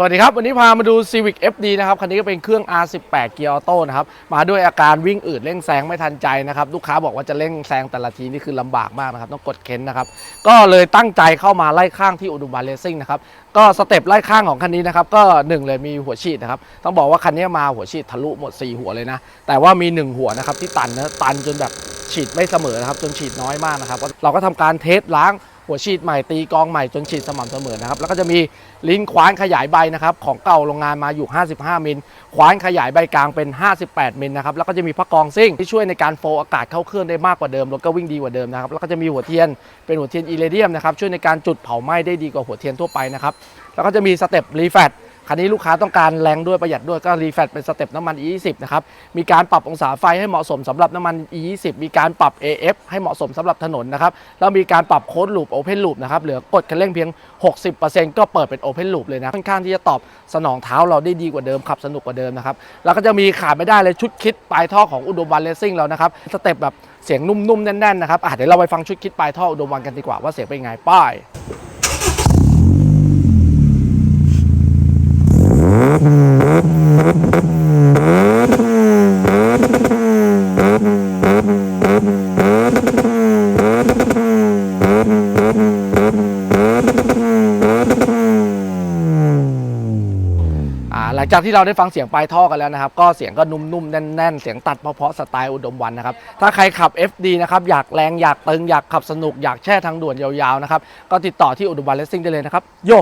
สวัสดีครับ วันนี้พามาดู Civic FD นะครับ คันนี้ก็เป็นเครื่อง R18 เกียร์ออโต้นะครับ มาด้วยอาการวิ่งอืดเร่งแซงไม่ทันใจนะครับ ลูกค้าบอกว่าจะเร่งแซงแต่ละทีนี่คือลำบากมากนะครับ ต้องกดเค้นนะครับ ก็เลยตั้งใจเข้ามาไล่ข้างที่อุดมบาเลซิ่งนะครับ ก็สเต็ปไล่ข้างของคันนี้นะครับ ก็หนึ่งเลยมีหัวฉีดนะครับ ต้องบอกว่าคันนี้มาหัวฉีดทะลุหมด 4 หัวเลยนะ แต่ว่ามี 1 หัวนะครับที่ตันนะตันจนแบบฉีดไม่เสมอนะครับจนฉีดน้อยมากนะครับ เราก็ทำการเทสล้าง หัวฉีดใหม่ตีกองใหม่จนฉีดสม่ำเสมอนะครับแล้วก็จะมีลิ้นคว้านขยายใบนะครับของเก่าโรงงานมาอยู่ 55 มิลคว้านขยายใบกลางเป็น 58 มิลนะครับแล้วก็จะมีพักกองซิ่งที่ช่วยในการโฟล์อากาศเข้าเครื่องได้มากกว่าเดิมรถก็วิ่งดีกว่าเดิมนะครับแล้วก็จะมีหัวเทียนเป็นหัวเทียนอิเลเดียมนะครับช่วยในการจุดเผาไหม้ได้ดีกว่าหัวเทียนทั่วไปนะครับแล้วก็จะมีสเต็ปรีแฟต คันนี้ลูกค้าต้องการแรงด้วยประหยัดด้วยก็รีแฟตเป็นสเต็ปน้ำมัน E20 นะครับ มีการปรับองศาไฟให้เหมาะสมสำหรับน้ำมัน E20 มีการปรับ AF ให้เหมาะสมสำหรับถนนนะครับ แล้วมีการปรับโค้ดลูป Open Loop นะครับ เหลือกดคันเร่งเพียง 60%ก็เปิดเป็น Open Loop เลยนะ ค่อนข้างที่จะตอบสนองเท้าเราได้ดีกว่าเดิมขับสนุกกว่าเดิมนะครับ แล้วก็จะมีขาดไม่ได้เลยชุดคิดปลายท่อของอุดมวันเลสซิ่งเรานะครับ สเต็ปแบบเสียงนุ่มๆแน่นๆนะครับอะเดี๋ยวเราไปฟังชุดคิดปลายท่ออุดมวันกันดีกว่าว่าเสียงเป็นยังไงป้าย อ่าหลังจากที่เราได้ฟังเสียงปลายท่อกันแล้วนะครับ ก็เสียงก็นุ่มๆ แน่นๆ เสียงตัดเพราะๆสไตล์อุดมวันนะครับ ถ้าใครขับ FD นะครับ อยากแรงอยากตึงอยากขับสนุกอยากแช่ทางด่วนยาวๆนะครับ ก็ติดต่อที่อุดมวันเลสซิ่งได้เลยนะครับ โย